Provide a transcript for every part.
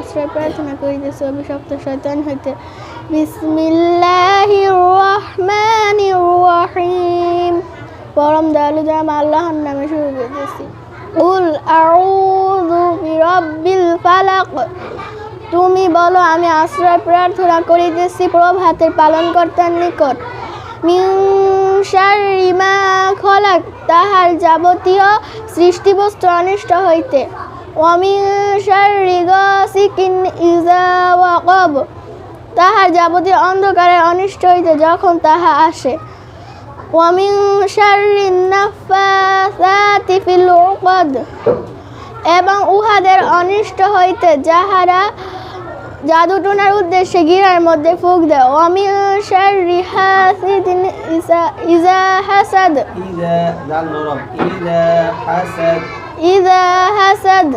আশ্রয় প্রার্থনা করিতেছি, অভিশপ্ত শয়তান হইতে। বিসমিল্লাহির রহমানির রহিম পরম দয়ালু যাম আল্লাহর নামে শুরু করিতেছি। উল আউযু বিরাব্বিল ফালাক। তুমি বলো, আমি আশ্রয় প্রার্থনা করিতেছি প্রভাতের পালনকর্তার নিকট। মিন শাররি মা খলাক, তাহার যাবতীয় সৃষ্টিবস্তু অনিষ্ট হইতে। অমিন শাররি গাসিকিন ইজা ওয়াকাব তাহার যাবতীয় অন্ধকারের অনিষ্ট হইতে যখন তাহা আসে ওয়ামিন শাররি নাফাসাতি ফিল উকদ এবং উহাদের অনিষ্ট হইতে যাহারা জাদুটুনার উদ্দেশ্যে গিরার মধ্যে ফুক দেয় অমিন শাররি হাসিদিন ইজা ইজা হাসাদ إذا دال نورم إذا حسد ইজা হাসাদ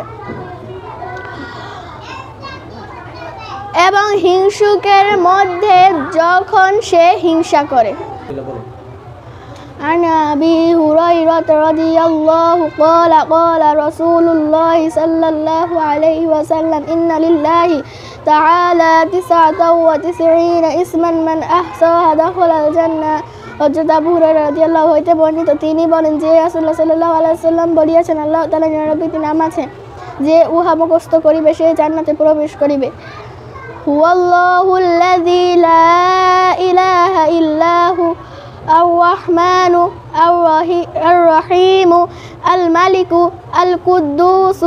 এবং হিংসুকের মধ্যে যখন সে হিংসা করে বলো বলো عن أبي هريرة رضي الله قال قال رسول الله صلى الله عليه وسلم إن لله تعالى تسعة وتسعين اسما من أحصاها دخل الجنة হজরত আবু হুরায়রা রাদিয়াল্লাহু হইতে বর্ণিত তিনি বলেন যে রাসূলুল্লাহ সাল্লাল্লাহু আলাইহি সাল্লাম বলিয়াছেন আল্লাহ তাআলা নিরানব্বইটি নাম আছে যে উহা মুখস্থ করিবে সে জান্নাতে প্রবেশ করিবে হুয়াল্লাহুল্লাযী লা ইলাহা ইল্লাহু الرحمن الرحي- الرحيم الملك القدوس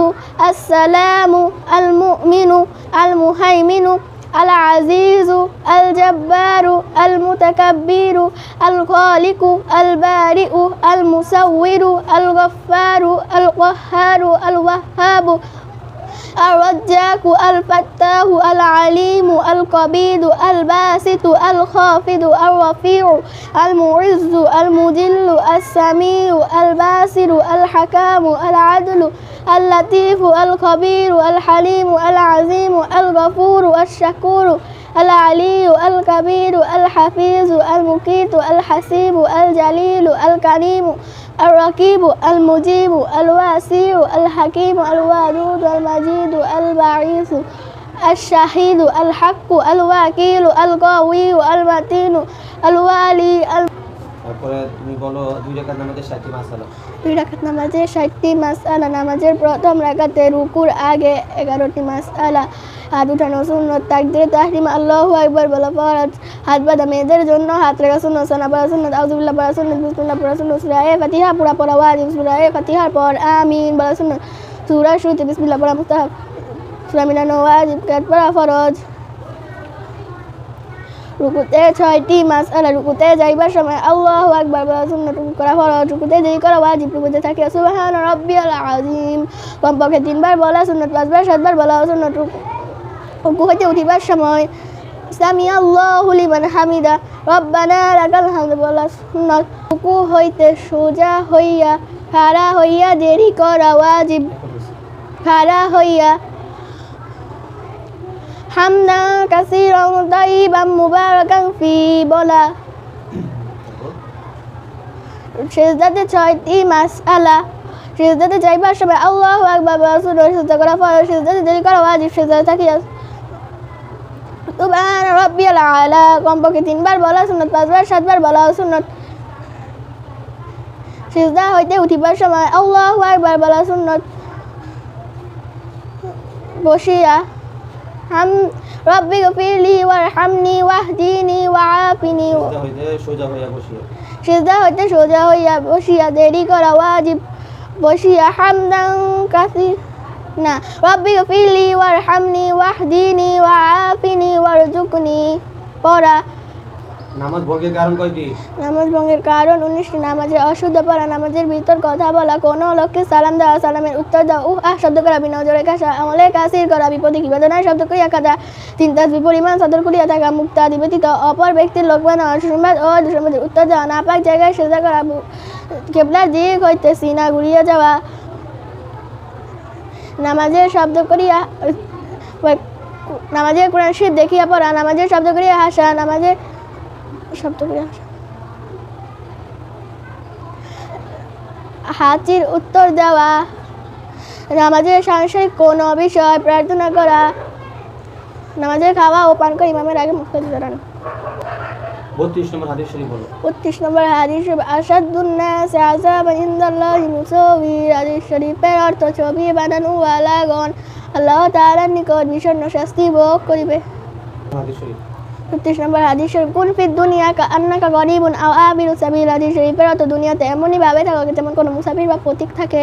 السلام المؤمن المهيمن العزيز الجبار المتكبر الخالق البارئ المصور الغفار القهار الوهاب الرجاك الفتاه العليم القبيض الباسط الخافض الرفيع المعز المذل السميع الباسر الحكام العدل اللطيف الخبير الحليم العظيم الغفور الشكور العلي الكبير الحفيظ المقيت الحسيب الجليل الكريم الرقيب المجيب الواسع الحكيم الودود المجيد البعيث الشهيد الحق الوكيل القوي المتين الوالي الم- তারপরে তুমি বলো দুই রেখার নামাজের ষাটটি মাসালা দুই রাকাত নামাজে ষাটটি মাসআলা নামাজের প্রথম রাকাতে রুকুর আগে এগারোটি মাসআলা হাত উঠানো সুন্নত, তাকদিরে, তাহরিম, আল্লাহু আকবার বলা ফরজ। হাত বাঁধা মেয়েদের জন্য হাত রাখা সুন্নত, সানা পড়া সুন্নত, আউযুবিল্লাহ পড়া সুন্নত, বিসমিল্লাহ পড়া সুন্নত, সূরা এ ফাতিহা পড়া পড়া ওয়াজিব, সূরা এ ফাতিহার পর আমিন বলা সুন্নত। সূরা শুরুতে বিসমিল্লাহ পড়া মুস্তাহাব। সূরা মিলানো ওয়াজিব কাট পড়া ফরজ। রুকুতে ছয়টি মাস আলা রুকুতে যাইবার সময় আল্লাহু আকবার বলা সুন্নত রুকু করা ফরজ, রুকুতে দেরি করা ওয়াজিব, রুকুতে থাকে সুবহান রাব্বিয়াল আযীম। কমপক্ষে তিনবার বলা সুন্নত, পাঁচবার, সাতবার বলা সুন্নত রুকু হইতে উঠিবার সময়, সামি আল্লাহু লিমান হামিদা, রব্বানা লাকাল হামদ বলা সুন্নত, রুকু হইতে সোজা হইয়া, খাড়া হইয়া দেরি করা ওয়াজিব, খাড়া হইয়া হামদা কাসিরং তাইবাম মুবারাকান ফি বলা। সেজদাতে ছয়টি মাসআলা। সেজদাতে যাইবার সময় আল্লাহু আকবার সুন্নাত সেজদা করা ফরজ সেজদাতে দেরি করা ওয়াজিব সেজদাতে থাকিয়া সুবহান রাব্বিয়াল আলা। কমপক্ষে তিনবার বলা সুন্নত, পাঁচবার, সাতবার বলা সুন্নত। সেজদা হইতে উঠিবার সময় আল্লাহু আকবার বলা সুন্নত। বসিয়া হাম রব্বি গফিরলি ওয়ারহামনি ওয়াহদিনি ওয়াআফিনি। সিজদা হইতে সোজা হইয়া বসিয়া দেরি করা ওয়াজিব। বসিয়া হামদান কাসি না রব্বি গফিরলি ওয়ারহামনি ওয়াহদিনি ওয়াআফিনি ওয়ারজুকনি পড়া নামাজ ভঙ্গের কারণ কয়টি নামাজ ভঙ্গের কারণ উনিশটি নামাজে অশুদ্ধ পড়া, নামাজের ভিতর কথা বলা লোককে সালাম দেওয়া, সালামের উত্তর দেওয়া উহ, আহ, শব্দ করা কাশা, আমলে কাসির করা, বিপদে কি বেদনায় শব্দ চিন্তা বিপরিমাণ সদর থাকা অপর ব্যক্তির লোক বানাওয়া ও উত্তর দেওয়া জায়গায় সেজা করা কেবলার হইতে সিনা যাওয়া। নামাজের শব্দ করিয়া নামাজের কোরআন শরীফ দেখিয়া পড়া, নামাজের শব্দ করিয়া হাসা, নামাজের শব্দ করিয়া হাসা হাতির উত্তর দেওয়া নামাজের সাংসারিক কোনো বিষয় প্রার্থনা করা নামাজের খাওয়া ও পান করে ইমামের আগে মুখে দাঁড়ানো। বত্রিশ নম্বর হাদিস শরীফ বলো। বত্রিশ নম্বর হাদিস আসাদুন্নাস আজাব ইন্দাল্লাহ মুসাউবির হাদিস শরীফের অর্থ ছবি বানানো ওয়ালাগণ আল্লাহ তাআলার নিকট বিষণ্ণ শাস্তি ভোগ করিবে। হাদিস শরীফ। বত্রিশ নম্বর হাদিস শরীফ কুন ফিদ দুনিয়া কা আন্নাকা গরিবুন আও আবিরু সাবিল। হাদিস শরীফের অর্থ দুনিয়াতে এমনই ভাবে থাকো যেমন কোনো মুসাফির বা প্রতীক থাকে।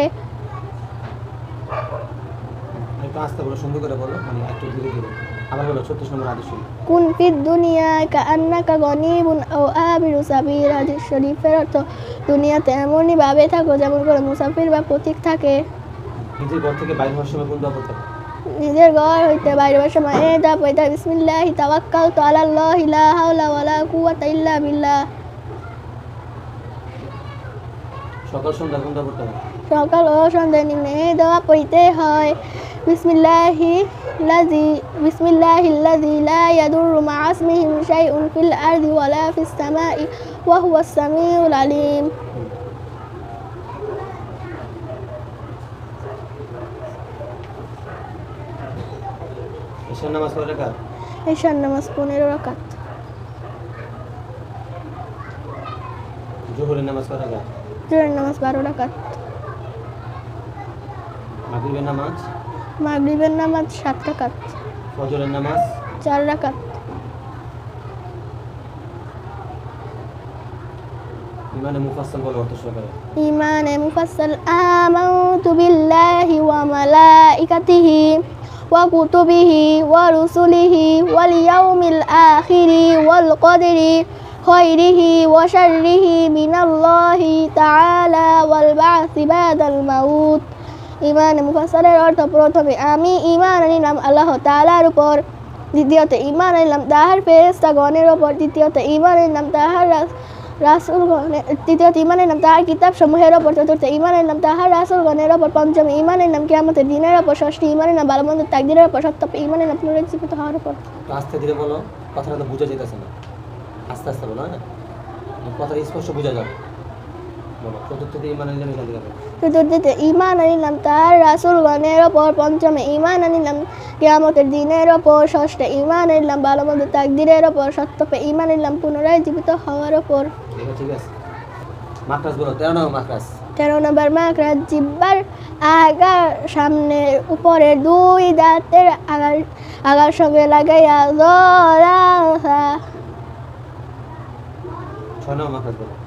মানে ছত্রিশ কুন ফিদ দুনিয়া কা আন্নাকা গনিবুন আও আবিরু সাবিল। হাদিস শরীফের অর্থ দুনিয়াতে এমনই ভাবে থাকো যেমন কোনো মুসাফির বা প্রতীক থাকে। নিজের ঘর থেকে বাইরে হওয়ার সময় কোন দোয়া করতে হবে? নিজের ঘর হইতে বাইরে হওয়ার সময় এ দা পয়দা বিসমিল্লাহি তাওয়াক্কালতু আলাল্লাহি লা হাওলা ওয়ালা কুওয়াতা ইল্লা বিল্লাহ সকাল সন্ধ্যা কোন দোয়া করতে হবে সকাল ও সন্ধ্যা নিম্নে এই দোয়া পড়িতে হয়। বিসমিল্লাহি লাজি বিসমিল্লাহি লাজি লা ইয়াদুররু মা আসমিহি শাইউন ফিল আরদি ওয়ালা ফিস সামাই ওয়া হুয়াস সামিউল আলিম। ঈশান নামাজ কয় রাকাত? ঈশান নামাজ পনেরো রাকাত। জোহরের নামাজ কয় রাকাত? জোহরের নামাজ বারো রাকাত। মাগরিবের নামাজ? মাগরিবের নামাজ সাত রাকাত। ফজরের নামাজ? চার রাকাত। ইমানে মুফাসসাল বলে অর্থ সহকারে। ইমানে মুফাসসাল আমানতু বিল্লাহি ওয়া মালাইকাতিহি। وكتبه ورسله واليوم الآخر والقدر خيره وشره من الله تعالى والبعث بعد الموت ইমান মুফাসসালের অর্থ প্রথমে আমি ইমান আনিলাম আল্লাহ তাআলার উপর দ্বিতীয়ত ইমান আনিলাম তাহার ফেরেশতাগণের উপর তৃতীয়ত ইমান আনিলাম তাহার রাস- রাসূলগণের তৃতীয়ত ইমানের নাম তাহার কিতাব সমূহের ওপর, চতুর্থ ইমানের নাম তাহার রাসুলগণের ওপর, পঞ্চম ইমানের নাম কেয়ামতের দিনের ওপর, ষষ্ঠী ইমানের নাম ভালো তাকদিনের ওপর, সপ্তম ইমানের নাম পুনরুজ্জীবিত হওয়ার উপর আস্তে ধীরে বলো, কথাটা তো বোঝা যেতেছে না। আস্তে আস্তে বলো হ্যাঁ? কথা স্পষ্ট বোঝা যাবে। চতুর্থতে ইমান আনলাম এখান থেকে বলো। চতুর্থতে ইমান আনিলাম তাহার রাসূলগণের ওপর পঞ্চমে ইমান আনিলাম কিয়ামতের দিনের ওপর ষষ্ঠ ইমান আনিলাম ভালো মন্দ তাকদিরের ওপর সপ্তমে ইমান আনিলাম পুনরায় জীবিত হওয়ার ওপর। ঠিক আছে। মাকরাস বলো তেরো নম্বর মাকরাস তেরো নম্বর জিব্বার আগার সামনের উপরের দুই দাঁতের আগার আগার সঙ্গে লাগাইয়া জরা ছয় নম্বর মাকরাস বলো।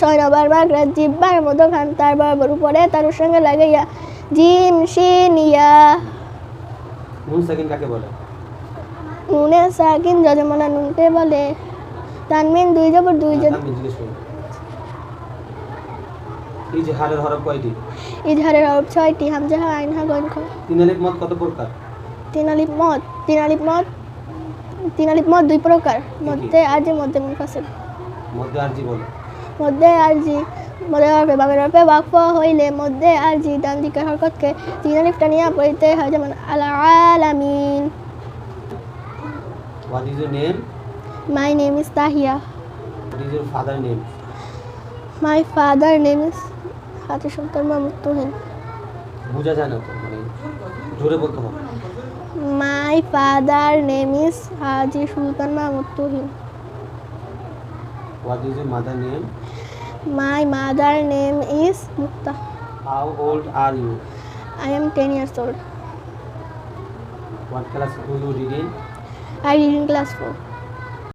ছয় নম্বর মাকড়া জিব্বার মধ্যখান তার বরাবর উপরে তার সঙ্গে লাগাইয়া জিম শিনিয়া নুন সেকেন্ড কাকে বলে? নুনে সাকিন যজমানা নুনকে বলে। তানমিন দুই জবর দুই হ্যাঁ, জব আমি জিজ্ঞেস করি এই যে হারের হরফ কয়টি? ইজহারের হরফ ছয়টি হামজাহা আইনহা গণখ তিন আলিফ মত কত প্রকার? তিন আলিফ মত তিন আলিফ মত তিন আলিফ মত দুই প্রকার। মধ্যে আরজি মধ্যে মুনফাসিল। মধ্যে আর জি বলো। মধ্যে আরজি মধ্যে হরফে বামের হরফে বাক্য হইলে মধ্যে আরজি ডান দিকের হরকতকে তিন আলিফটা নিয়ে পড়িতে হয় যেমন Al Alamin is your name my name is Tahiya what is your father name my father name is হাতি সুলতান মাহমুদ তুহিন। বোঝা যায় না তো মানে জোরে বলতে হবে। My father name is Haji Sultan Mahmud Tuhin. What is your mother name my mother name is Mukta how old are you I am ten years old what class do you read in I read in class 4.